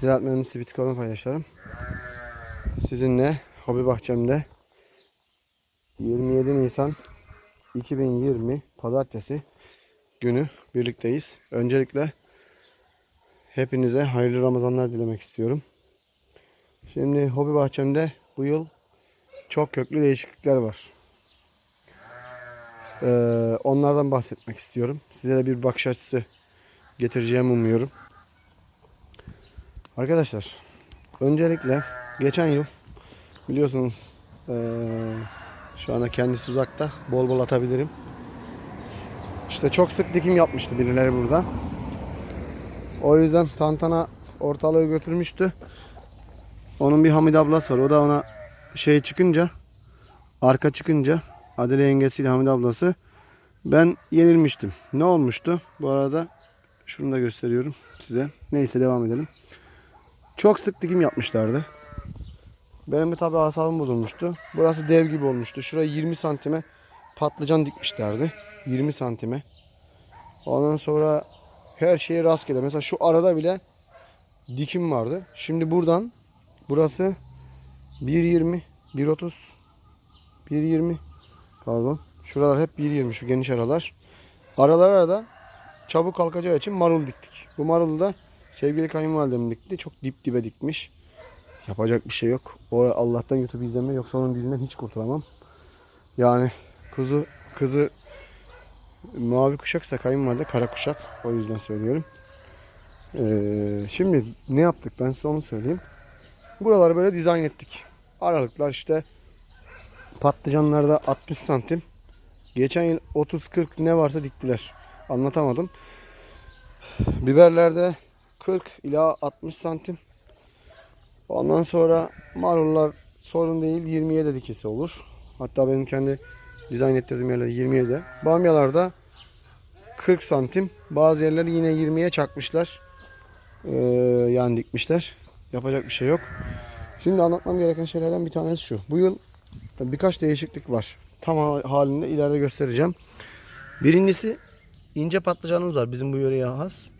Ziraat mühendisi bitki paylaşıyorum. Sizinle hobi bahçemde 27 Nisan 2020 Pazartesi günü birlikteyiz. Öncelikle hepinize hayırlı Ramazanlar dilemek istiyorum. Şimdi hobi bahçemde bu yıl çok köklü değişiklikler var. Ee, onlardan bahsetmek istiyorum. Size de bir bakış açısı getireceğimi umuyorum. Arkadaşlar öncelikle geçen yıl biliyorsunuz eee, şu anda kendisi uzakta bol bol atabilirim. İşte çok sık dikim yapmıştı birileri burada. O yüzden tantana ortalığı götürmüştü. Onun bir Hamid ablası var. O da ona şey çıkınca arka çıkınca Adile yengesiyle Hamid ablası ben yenilmiştim. Ne olmuştu? Bu arada şunu da gösteriyorum size. Neyse devam edelim. Çok sık dikim yapmışlardı. Benim de tabi asabım bozulmuştu. Burası dev gibi olmuştu. Şuraya 20 santime patlıcan dikmişlerdi. 20 santime. Ondan sonra her şeyi rastgele. Mesela şu arada bile dikim vardı. Şimdi buradan burası 1.20, 1.30, 1.20 pardon. Şuralar hep 1.20 şu geniş aralar. Aralara da çabuk kalkacağı için marul diktik. Bu marulu da sevgili kayınvalidem dikti. Çok dip dibe dikmiş. Yapacak bir şey yok. O Allah'tan YouTube izleme yoksa onun dilinden hiç kurtulamam. Yani kuzu kızı mavi kuşaksa kayınvalide kara kuşak. O yüzden söylüyorum. Ee, şimdi ne yaptık ben size onu söyleyeyim. Buraları böyle dizayn ettik. Aralıklar işte patlıcanlarda 60 santim. Geçen yıl 30-40 ne varsa diktiler. Anlatamadım. Biberlerde 40 ila 60 santim. Ondan sonra marullar sorun değil 20'ye de dikisi olur. Hatta benim kendi dizayn ettirdiğim yerler 27. Bamyalarda 40 santim. Bazı yerleri yine 20'ye çakmışlar. Ee, yani dikmişler. Yapacak bir şey yok. Şimdi anlatmam gereken şeylerden bir tanesi şu. Bu yıl birkaç değişiklik var. Tam halinde ileride göstereceğim. Birincisi ince patlıcanımız var bizim bu yöreye has.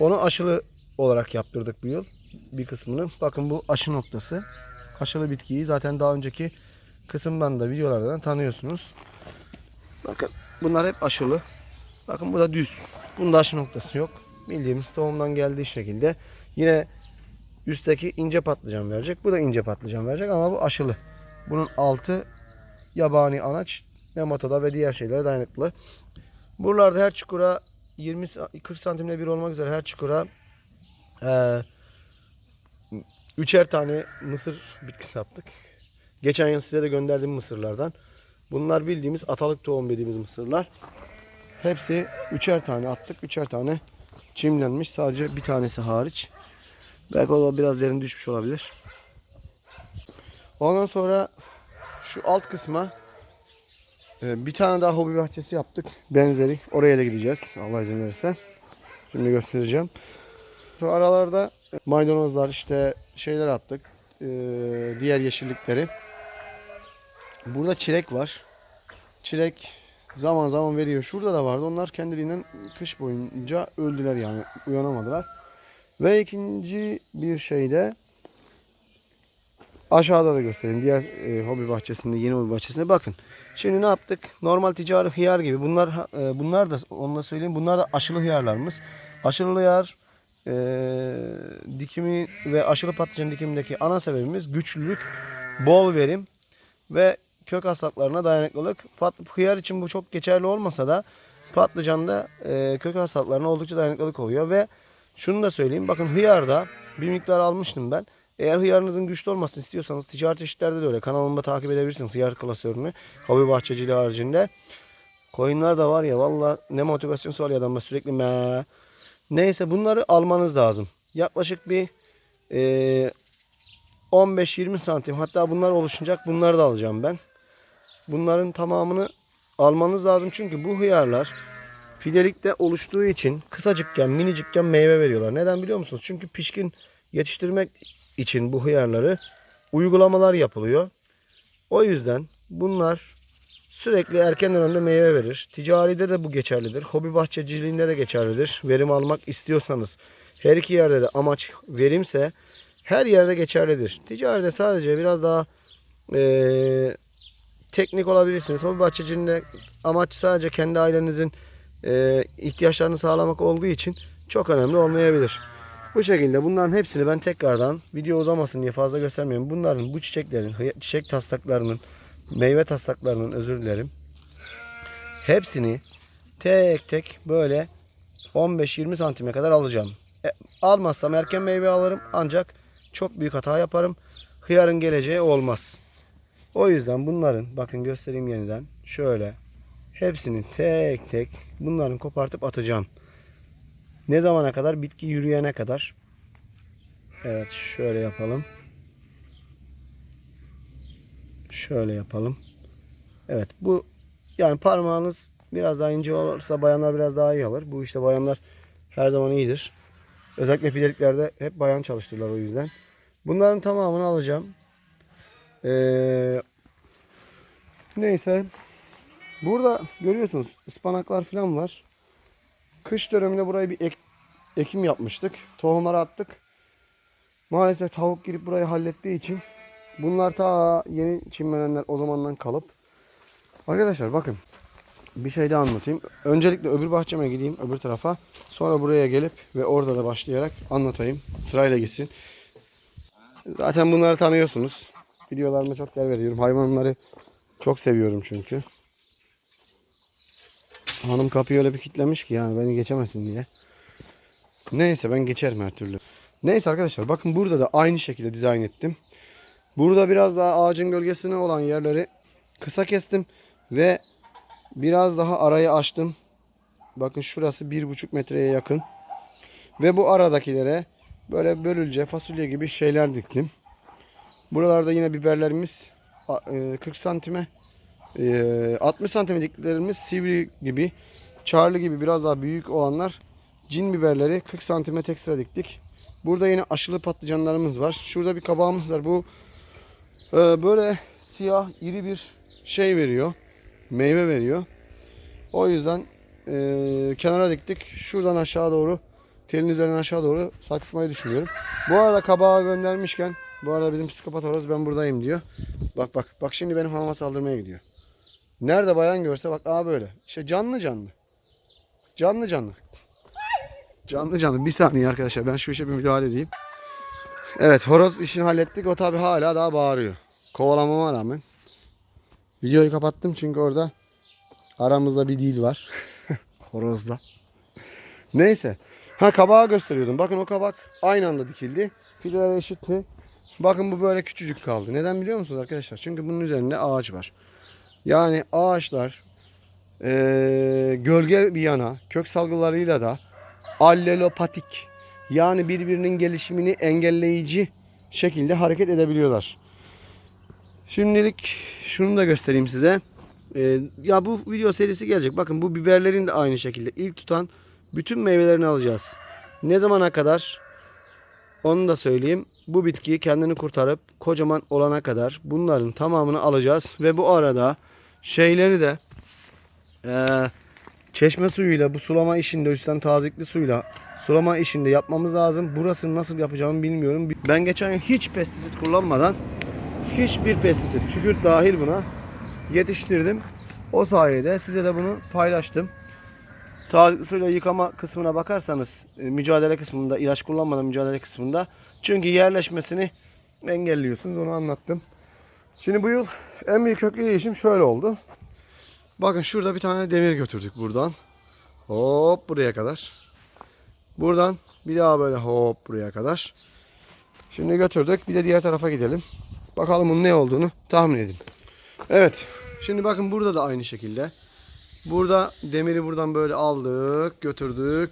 Onu aşılı olarak yaptırdık bu yıl. Bir kısmını. Bakın bu aşı noktası. Aşılı bitkiyi zaten daha önceki kısımdan da videolardan tanıyorsunuz. Bakın bunlar hep aşılı. Bakın bu da düz. Bunda aşı noktası yok. Bildiğimiz tohumdan geldiği şekilde. Yine üstteki ince patlıcan verecek. Bu da ince patlıcan verecek ama bu aşılı. Bunun altı yabani anaç, nematoda ve diğer şeylere dayanıklı. Buralarda her çukura 20 sa- 40 santimde bir olmak üzere her çukura eee üçer tane mısır bitkisi yaptık. Geçen yıl size de gönderdiğim mısırlardan. Bunlar bildiğimiz atalık tohum dediğimiz mısırlar. Hepsi üçer tane attık. Üçer tane çimlenmiş. Sadece bir tanesi hariç. Belki o da biraz derin düşmüş olabilir. Ondan sonra şu alt kısma e, bir tane daha hobi bahçesi yaptık. Benzeri. Oraya da gideceğiz. Allah izin verirse. Şimdi göstereceğim. Şu aralarda maydanozlar işte şeyler attık. E, diğer yeşillikleri. Burada çilek var. Çilek zaman zaman veriyor. Şurada da vardı. Onlar kendiliğinden kış boyunca öldüler yani. Uyanamadılar. Ve ikinci bir şey de aşağıda da göstereyim. Diğer e, hobi bahçesinde, yeni hobi bahçesinde bakın. Şimdi ne yaptık? Normal ticari hıyar gibi. Bunlar e, bunlar da onu da söyleyeyim. Bunlar da aşılı hıyarlarımız. Aşılı hıyar e, dikimi ve aşılı patlıcan dikimindeki ana sebebimiz güçlülük, bol verim ve kök hastalıklarına dayanıklılık. Pat, hıyar için bu çok geçerli olmasa da patlıcanda e, kök hastalıklarına oldukça dayanıklılık oluyor ve şunu da söyleyeyim. Bakın hıyarda bir miktar almıştım ben. Eğer hıyarınızın güçlü olmasını istiyorsanız ticari çeşitlerde de öyle. Kanalımda takip edebilirsiniz hıyar klasörünü. Hobi bahçeciliği haricinde. Koyunlar da var ya valla ne motivasyon soruyor adamlar sürekli me. Neyse bunları almanız lazım. Yaklaşık bir e, 15-20 santim hatta bunlar oluşacak bunları da alacağım ben. Bunların tamamını almanız lazım çünkü bu hıyarlar fidelikte oluştuğu için kısacıkken minicikken meyve veriyorlar. Neden biliyor musunuz? Çünkü pişkin yetiştirmek için bu hıyarları uygulamalar yapılıyor. O yüzden bunlar sürekli erken dönemde meyve verir. Ticaride de bu geçerlidir. Hobi bahçeciliğinde de geçerlidir. Verim almak istiyorsanız Her iki yerde de amaç verimse her yerde geçerlidir. Ticarette sadece biraz daha eee, teknik olabilirsiniz. Hobi bahçeciliğinde amaç sadece kendi ailenizin eee, ihtiyaçlarını sağlamak olduğu için çok önemli olmayabilir. Bu şekilde bunların hepsini ben tekrardan video uzamasın diye fazla göstermiyorum. Bunların bu çiçeklerin, çiçek taslaklarının, meyve taslaklarının özür dilerim. Hepsini tek tek böyle 15-20 santime kadar alacağım. E, almazsam erken meyve alırım ancak çok büyük hata yaparım. Hıyarın geleceği olmaz. O yüzden bunların bakın göstereyim yeniden. Şöyle hepsini tek tek bunların kopartıp atacağım. Ne zamana kadar? Bitki yürüyene kadar. Evet şöyle yapalım. Şöyle yapalım. Evet bu yani parmağınız biraz daha ince olursa bayanlar biraz daha iyi alır. Bu işte bayanlar her zaman iyidir. Özellikle fideliklerde hep bayan çalıştırırlar o yüzden. Bunların tamamını alacağım. Ee, neyse. Burada görüyorsunuz ıspanaklar falan var. Kış döneminde burayı bir ek- ekim yapmıştık. Tohumları attık. Maalesef tavuk girip burayı hallettiği için bunlar ta yeni çimlenenler o zamandan kalıp. Arkadaşlar bakın bir şey daha anlatayım. Öncelikle öbür bahçeme gideyim öbür tarafa. Sonra buraya gelip ve orada da başlayarak anlatayım. Sırayla gitsin. Zaten bunları tanıyorsunuz. Videolarıma çok yer veriyorum. Hayvanları çok seviyorum çünkü. Hanım kapıyı öyle bir kilitlemiş ki yani beni geçemesin diye. Neyse ben geçerim her türlü. Neyse arkadaşlar bakın burada da aynı şekilde dizayn ettim. Burada biraz daha ağacın gölgesine olan yerleri kısa kestim ve biraz daha arayı açtım. Bakın şurası bir buçuk metreye yakın. Ve bu aradakilere böyle bölülce fasulye gibi şeyler diktim. Buralarda yine biberlerimiz a- e, 40 santime ee, 60 santim diktiklerimiz sivri gibi, çarlı gibi biraz daha büyük olanlar cin biberleri 40 santime tek sıra diktik. Burada yine aşılı patlıcanlarımız var. Şurada bir kabağımız var. Bu e, böyle siyah iri bir şey veriyor. Meyve veriyor. O yüzden e, kenara diktik. Şuradan aşağı doğru telin üzerinden aşağı doğru sarkıtmayı düşünüyorum. Bu arada kabağı göndermişken bu arada bizim psikopat horoz ben buradayım diyor. Bak bak bak şimdi benim hanıma saldırmaya gidiyor. Nerede bayan görse bak aa böyle. İşte canlı canlı. Canlı canlı. Canlı canlı. Bir saniye arkadaşlar ben şu işe bir müdahale edeyim. Evet horoz işini hallettik. O tabi hala daha bağırıyor. Kovalamama rağmen. Videoyu kapattım çünkü orada aramızda bir dil var. Horozla. Neyse. Ha kabağı gösteriyordum. Bakın o kabak aynı anda dikildi. Fileler eşitti. Bakın bu böyle küçücük kaldı. Neden biliyor musunuz arkadaşlar? Çünkü bunun üzerinde ağaç var. Yani ağaçlar eee, gölge bir yana kök salgılarıyla da allelopatik yani birbirinin gelişimini engelleyici şekilde hareket edebiliyorlar. Şimdilik şunu da göstereyim size. Eee, ya bu video serisi gelecek. Bakın bu biberlerin de aynı şekilde ilk tutan bütün meyvelerini alacağız. Ne zamana kadar? Onu da söyleyeyim. Bu bitkiyi kendini kurtarıp kocaman olana kadar bunların tamamını alacağız ve bu arada şeyleri de eee, çeşme suyuyla bu sulama işinde üstten tazikli suyla sulama işinde yapmamız lazım. Burasını nasıl yapacağımı bilmiyorum. Ben geçen yıl hiç pestisit kullanmadan hiçbir pestisit, kükürt dahil buna yetiştirdim. O sayede size de bunu paylaştım. Tazikli suyla yıkama kısmına bakarsanız e, mücadele kısmında ilaç kullanmadan mücadele kısmında çünkü yerleşmesini engelliyorsunuz onu anlattım. Şimdi bu yıl en büyük köklü değişim şöyle oldu. Bakın şurada bir tane demir götürdük buradan. Hop buraya kadar. Buradan bir daha böyle hop buraya kadar. Şimdi götürdük. Bir de diğer tarafa gidelim. Bakalım bunun ne olduğunu tahmin edin. Evet. Şimdi bakın burada da aynı şekilde. Burada demiri buradan böyle aldık, götürdük.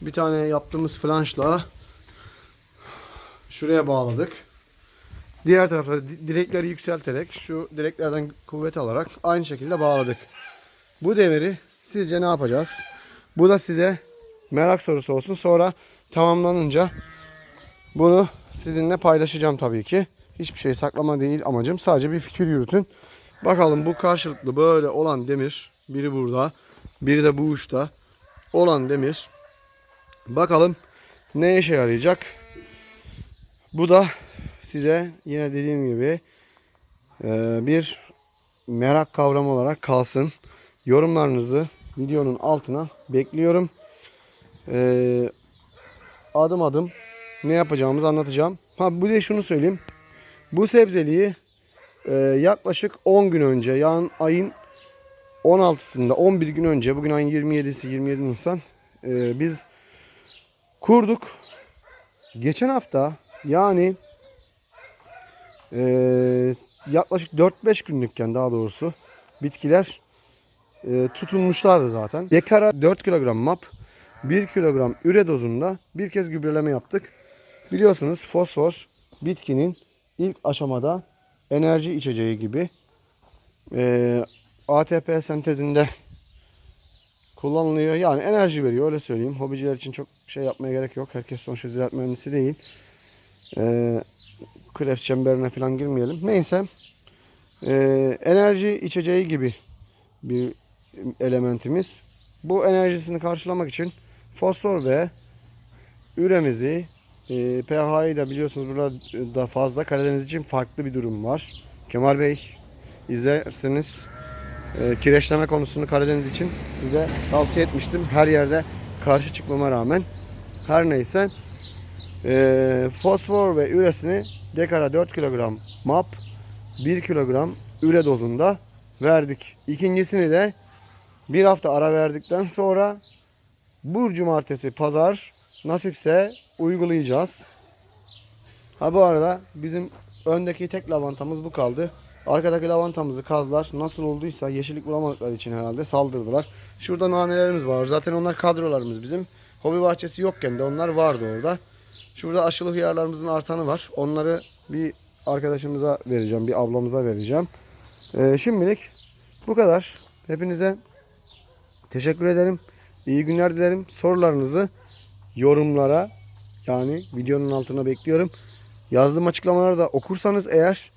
Bir tane yaptığımız flanşla şuraya bağladık. Diğer tarafa di- direkleri yükselterek şu direklerden kuvvet alarak aynı şekilde bağladık. Bu demiri sizce ne yapacağız? Bu da size merak sorusu olsun. Sonra tamamlanınca bunu sizinle paylaşacağım tabii ki. Hiçbir şey saklama değil amacım. Sadece bir fikir yürütün. Bakalım bu karşılıklı böyle olan demir. Biri burada. Biri de bu uçta. Olan demir. Bakalım ne işe yarayacak? Bu da size yine dediğim gibi e, bir merak kavramı olarak kalsın. Yorumlarınızı videonun altına bekliyorum. E, adım adım ne yapacağımızı anlatacağım. Ha bir de şunu söyleyeyim. Bu sebzeliği e, yaklaşık 10 gün önce yani ayın 16'sında 11 gün önce bugün ayın 27'si 27 Nisan e, biz kurduk. Geçen hafta yani e, yaklaşık 4-5 günlükken daha doğrusu bitkiler e, tutunmuşlardı zaten. Dekara 4 kilogram map 1 kilogram üre dozunda bir kez gübreleme yaptık. Biliyorsunuz fosfor bitkinin ilk aşamada enerji içeceği gibi e, ATP sentezinde kullanılıyor. Yani enerji veriyor öyle söyleyeyim. Hobiciler için çok şey yapmaya gerek yok. Herkes sonuçta ziraat mühendisi değil. E, Krebs çemberine falan girmeyelim. Neyse. E, enerji içeceği gibi bir elementimiz. Bu enerjisini karşılamak için fosfor ve üremizi e, pH'yi da biliyorsunuz burada da fazla. Karadeniz için farklı bir durum var. Kemal Bey izlerseniz e, kireçleme konusunu Karadeniz için size tavsiye etmiştim. Her yerde karşı çıkmama rağmen. Her neyse e, fosfor ve üresini dekara 4 kilogram map 1 kilogram üre dozunda verdik. İkincisini de bir hafta ara verdikten sonra bu cumartesi pazar nasipse uygulayacağız. Ha bu arada bizim öndeki tek lavantamız bu kaldı. Arkadaki lavantamızı kazlar nasıl olduysa yeşillik bulamadıkları için herhalde saldırdılar. Şurada nanelerimiz var. Zaten onlar kadrolarımız bizim. Hobi bahçesi yokken de onlar vardı orada. Şurada aşılı hıyarlarımızın artanı var. Onları bir arkadaşımıza vereceğim. Bir ablamıza vereceğim. Ee, şimdilik bu kadar. Hepinize teşekkür ederim. İyi günler dilerim. Sorularınızı yorumlara yani videonun altına bekliyorum. Yazdığım açıklamaları da okursanız eğer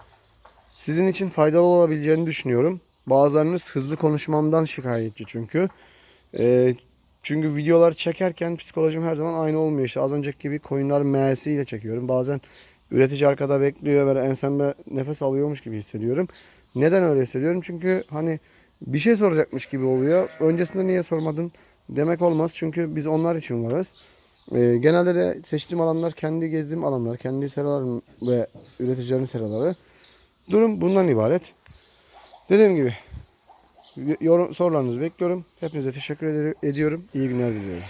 sizin için faydalı olabileceğini düşünüyorum. Bazılarınız hızlı konuşmamdan şikayetçi çünkü. Ee, çünkü videoları çekerken psikolojim her zaman aynı olmuyor. İşte az önceki gibi koyunların meğesiyle çekiyorum. Bazen üretici arkada bekliyor ve ensemde nefes alıyormuş gibi hissediyorum. Neden öyle hissediyorum? Çünkü hani bir şey soracakmış gibi oluyor. Öncesinde niye sormadın demek olmaz. Çünkü biz onlar için varız. Ee, genelde de seçtiğim alanlar kendi gezdiğim alanlar, kendi seralarım ve üreticilerin seraları. Durum bundan ibaret. Dediğim gibi yorum, sorularınızı bekliyorum. Hepinize teşekkür eder- ediyorum. İyi günler diliyorum.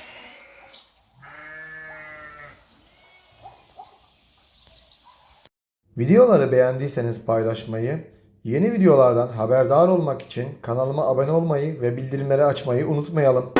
Videoları beğendiyseniz paylaşmayı, yeni videolardan haberdar olmak için kanalıma abone olmayı ve bildirimleri açmayı unutmayalım.